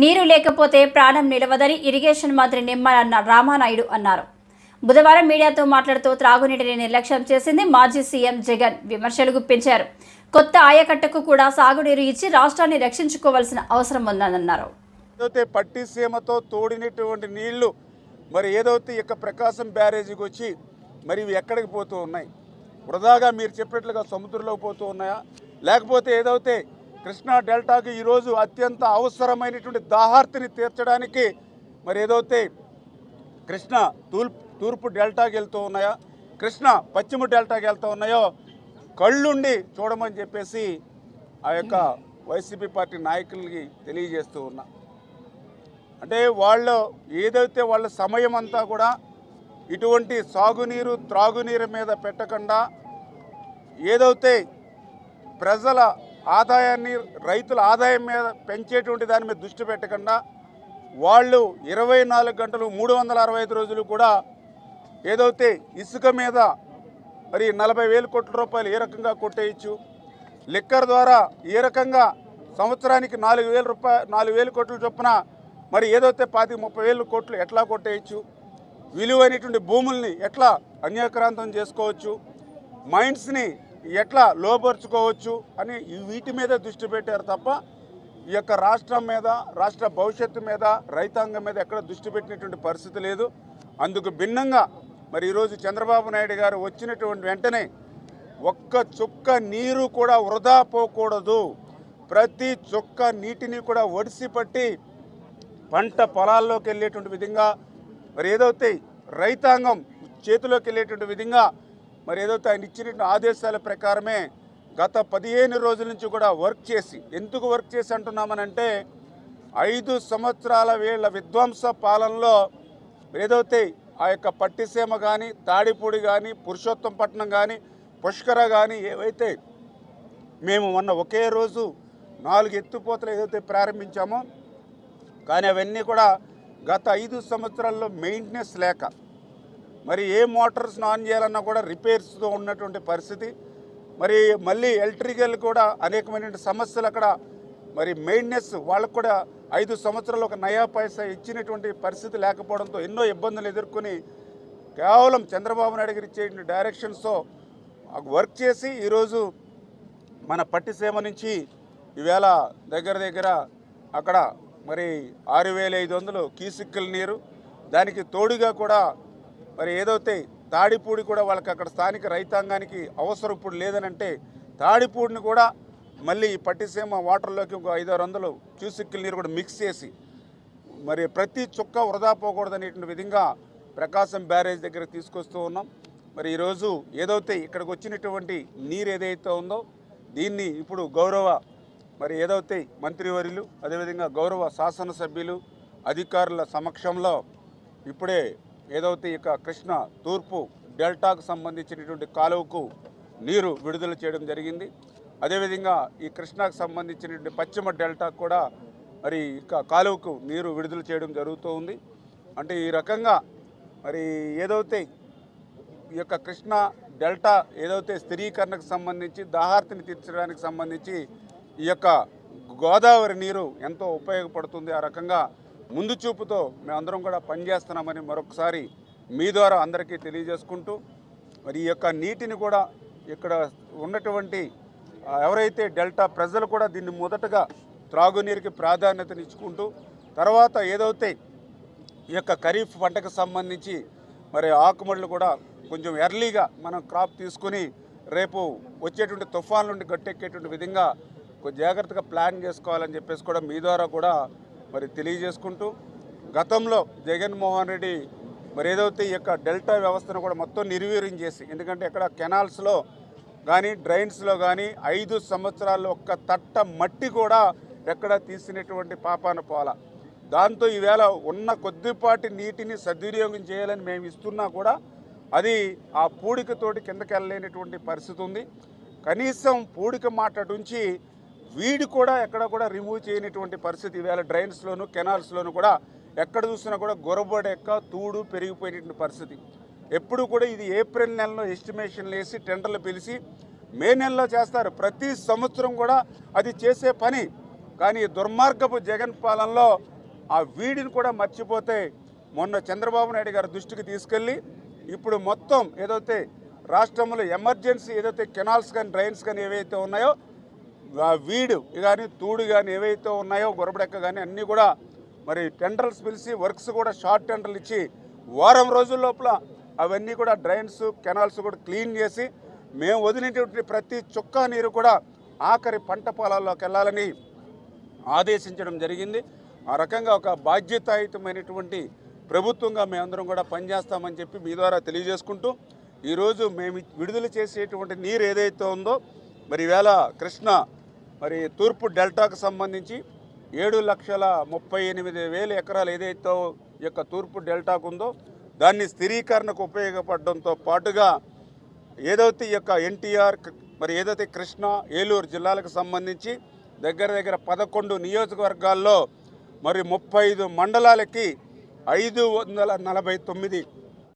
నీరు లేకపోతే ప్రాణం నిలవదని ఇరిగేషన్ మంత్రి నిమ్మల రామానాయుడు అన్నారు. బుధవారం మీడియాతో మాట్లాడుతూ త్రాగునీటిని నిర్లక్ష్యం చేసింది మాజీ సీఎం జగన్. విమర్శలు గుప్పించారు. కొత్త ఆయకట్టకు కూడా సాగునీరు ఇచ్చి రాష్ట్రాన్ని రక్షించుకోవాల్సిన అవసరం ఉందన్నారు. ఏదైతే పట్టి సీమతో తోడినటువంటి నీళ్ళు మరి ఏదైతే ఇక ప్రకాశం బ్యారేజీకి వచ్చి మరి ఇవి ఎక్కడికి పోతూ ఉన్నాయి? వృధాగా మీరు చెప్పినట్లుగా సముద్రంలోకి పోతూ ఉన్నాయా? లేకపోతే ఏదైతే కృష్ణా డెల్టాకు ఈరోజు అత్యంత అవసరమైనటువంటి దాహార్తిని తీర్చడానికి మరి ఏదైతే కృష్ణ తూర్పు తూర్పు డెల్టాకి వెళ్తూ ఉన్నాయా కృష్ణ పశ్చిమ డెల్టాకి వెళ్తూ ఉన్నాయో కళ్ళుండి చూడమని చెప్పేసి ఆ యొక్క వైసీపీ పార్టీ నాయకులకి తెలియజేస్తూ ఉన్నా. అంటే వాళ్ళు ఏదైతే వాళ్ళ సమయం అంతా కూడా ఇటువంటి సాగునీరు త్రాగునీరు మీద పెట్టకుండా ఏదైతే ప్రజల ఆదాయాన్ని రైతుల ఆదాయం మీద పెంచేటువంటి దాని మీద దృష్టి పెట్టకుండా వాళ్ళు ఇరవై నాలుగు గంటలు మూడు వందల అరవై ఐదు రోజులు కూడా ఏదైతే ఇసుక మీద మరి నలభై వేల కోట్ల రూపాయలు ఏ రకంగా కొట్టేయచ్చు లిక్కర్ ద్వారా ఏ రకంగా సంవత్సరానికి నాలుగు వేల రూపాయ నాలుగు వేల కోట్ల చొప్పున మరి ఏదైతే పాతి ముప్పై వేల కోట్లు ఎట్లా కొట్టేయచ్చు విలువైనటువంటి భూముల్ని ఎట్లా అన్యాక్రాంతం చేసుకోవచ్చు మైండ్స్ని ఎట్లా లోపరుచుకోవచ్చు అని వీటి మీద దృష్టి పెట్టారు తప్ప ఈ యొక్క రాష్ట్రం మీద రాష్ట్ర భవిష్యత్తు మీద రైతాంగం మీద ఎక్కడ దృష్టి పెట్టినటువంటి పరిస్థితి లేదు. అందుకు భిన్నంగా మరి ఈరోజు చంద్రబాబు నాయుడు గారు వచ్చినటువంటి వెంటనే ఒక్క చుక్క నీరు కూడా వృధా పోకూడదు. ప్రతి చుక్క నీటిని కూడా ఒడిసి పట్టి పంట పొలాల్లోకి వెళ్ళేటువంటి విధంగా మరి ఏదైతే రైతాంగం చేతిలోకి వెళ్ళేటువంటి విధంగా మరి ఏదైతే ఆయన ఇచ్చిన ఆదేశాల ప్రకారమే గత పదిహేను రోజుల నుంచి కూడా వర్క్ చేసి ఎందుకు వర్క్ చేసి అంటున్నామనంటే ఐదు సంవత్సరాల వీళ్ళ విధ్వంస పాలనలో ఏదైతే ఆ యొక్క పట్టిసీమ కానీ తాడిపూడి కానీ పురుషోత్తంపట్నం కానీ పుష్కర కానీ ఏవైతే మేము మొన్న ఒకే రోజు నాలుగు ఎత్తుపోతలు ఏదైతే ప్రారంభించామో కానీ అవన్నీ కూడా గత ఐదు సంవత్సరాల్లో మెయింటెనెన్స్ లేక మరి ఏ మోటార్స్ ఆన్ చేయాలన్నా కూడా రిపేర్స్తో ఉన్నటువంటి పరిస్థితి. మరి మళ్ళీ ఎలక్ట్రికల్ కూడా అనేకమైన సమస్యలు అక్కడ మరి మెయింటెనెన్స్ వాళ్ళకు కూడా ఐదు సంవత్సరాలు ఒక నయా పైసా ఇచ్చినటువంటి పరిస్థితి లేకపోవడంతో ఎన్నో ఇబ్బందులు ఎదుర్కొని కేవలం చంద్రబాబు నాయుడు గారు ఇచ్చే డైరెక్షన్స్తో వర్క్ చేసి ఈరోజు మన పట్టిసీమ నుంచి ఈవేళ దగ్గర దగ్గర అక్కడ మరి ఆరు వేల ఐదు వందలు కీసిక్కల నీరు. దానికి తోడుగా కూడా మరి ఏదైతే తాడిపూడి కూడా వాళ్ళకి అక్కడ స్థానిక రైతాంగానికి అవసరం ఇప్పుడు లేదనంటే తాడిపూడిని కూడా మళ్ళీ ఈ పట్టిసీమ వాటర్లోకి ఇంకో ఐదు ఆరు వందలు క్యూసిక్కల నీరు కూడా మిక్స్ చేసి మరి ప్రతి చుక్క వృధా పోకూడదనేటువంటి విధంగా ప్రకాశం బ్యారేజ్ దగ్గర తీసుకొస్తూ ఉన్నాం. మరి ఈరోజు ఏదైతే ఇక్కడికి వచ్చినటువంటి నీరు ఏదైతే ఉందో దీన్ని ఇప్పుడు గౌరవ మరి ఏదైతే మంత్రివర్యులు అదేవిధంగా గౌరవ శాసనసభ్యులు అధికారుల సమక్షంలో ఇప్పుడే ఏదైతే ఇక కృష్ణ తూర్పు డెల్టాకు సంబంధించినటువంటి కాలువకు నీరు విడుదల చేయడం జరిగింది. అదేవిధంగా ఈ కృష్ణాకు సంబంధించినటువంటి పశ్చిమ డెల్టాకు కూడా మరి ఇక కాలువకు నీరు విడుదల చేయడం జరుగుతూ ఉంది. అంటే ఈ రకంగా మరి ఏదైతే ఈ యొక్క కృష్ణ డెల్టా ఏదైతే స్థిరీకరణకు సంబంధించి దాహార్తిని తీర్చడానికి సంబంధించి ఈ యొక్క గోదావరి నీరు ఎంతో ఉపయోగపడుతుంది. ఆ రకంగా ముందు చూపుతో మేమందరం కూడా పనిచేస్తున్నామని మరొకసారి మీ ద్వారా అందరికీ తెలియజేసుకుంటూ మరి ఈ యొక్క నీటిని కూడా ఇక్కడ ఉన్నటువంటి ఎవరైతే డెల్టా ప్రజలు కూడా దీన్ని మొదటగా త్రాగునీరుకి ప్రాధాన్యతనిచ్చుకుంటూ తర్వాత ఏదైతే ఈ యొక్క ఖరీఫ్ పంటకు సంబంధించి మరి ఆకుమడులు కూడా కొంచెం ఎర్లీగా మనం క్రాప్ తీసుకుని రేపు వచ్చేటువంటి తుఫాన్ నుండి గట్టెక్కేటువంటి విధంగా కొంచెం జాగ్రత్తగా ప్లాన్ చేసుకోవాలని చెప్పేసి కూడా మీ ద్వారా కూడా మరి తెలియజేసుకుంటూ గతంలో జగన్మోహన్ రెడ్డి మరి ఏదైతే ఈ యొక్క డెల్టా వ్యవస్థను కూడా మొత్తం నిర్వీర్యం చేసి ఎందుకంటే ఇక్కడ కెనాల్స్లో కానీ డ్రైన్స్లో కానీ ఐదు సంవత్సరాల్లో ఒక్క తట్ట మట్టి కూడా ఎక్కడ తీసినటువంటి పాపాన పోల దాంతో ఈవేళ ఉన్న కొద్దిపాటి నీటిని సద్వినియోగం చేయాలని మేము ఇస్తున్నా కూడా అది ఆ పూడికతోటి కిందకి వెళ్ళలేనటువంటి పరిస్థితి ఉంది. కనీసం పూడిక మాట నుంచి వీడి కూడా ఎక్కడ కూడా రిమూవ్ చేయనటువంటి పరిస్థితి ఇవాళ డ్రైన్స్లోను కెనాల్స్లోను కూడా ఎక్కడ చూసినా కూడా గొరబడి ఎక్క తూడు పెరిగిపోయినటువంటి పరిస్థితి. ఎప్పుడు కూడా ఇది ఏప్రిల్ నెలలో ఎస్టిమేషన్లు వేసి టెండర్లు పిలిచి మే నెలలో చేస్తారు. ప్రతి సంవత్సరం కూడా అది చేసే పని. కానీ దుర్మార్గపు జగన్ పాలనలో ఆ వీడిని కూడా మర్చిపోతే మొన్న చంద్రబాబు నాయుడు గారి దృష్టికి తీసుకెళ్ళి ఇప్పుడు మొత్తం ఏదైతే రాష్ట్రంలో ఎమర్జెన్సీ ఏదైతే కెనాల్స్ కానీ డ్రైన్స్ కానీ ఏవైతే ఉన్నాయో వీడు కానీ తూడు కానీ ఏవైతే ఉన్నాయో గొరబడెక్క కానీ అన్నీ కూడా మరి టెండర్స్ పిలిచి వర్క్స్ కూడా షార్ట్ టెండర్లు ఇచ్చి వారం రోజుల లోపల అవన్నీ కూడా డ్రైన్స్ కెనాల్స్ కూడా క్లీన్ చేసి మేము వదిలినటువంటి ప్రతి చుక్క నీరు కూడా ఆఖరి పంట పొలాల్లోకి వెళ్ళాలని ఆదేశించడం జరిగింది. ఆ రకంగా ఒక బాధ్యతాయుతమైనటువంటి ప్రభుత్వంగా మేమందరం కూడా పనిచేస్తామని చెప్పి మీ ద్వారా తెలియజేసుకుంటూ ఈరోజు మేము విడుదల చేసేటువంటి నీరు ఏదైతే ఉందో మరి ఈవేళ కృష్ణ మరి తూర్పు డెల్టాకు సంబంధించి ఏడు లక్షల ముప్పై ఎనిమిది వేల ఎకరాలు ఏదైతే యొక్క తూర్పు డెల్టాకు ఉందో దాన్ని స్థిరీకరణకు ఉపయోగపడడంతో పాటుగా ఏదైతే ఈ యొక్క ఎన్టీఆర్ మరి ఏదైతే కృష్ణా ఏలూరు జిల్లాలకు సంబంధించి దగ్గర దగ్గర పదకొండు నియోజకవర్గాల్లో మరి ముప్పై ఐదు మండలాలకి ఐదు వందల నలభై తొమ్మిది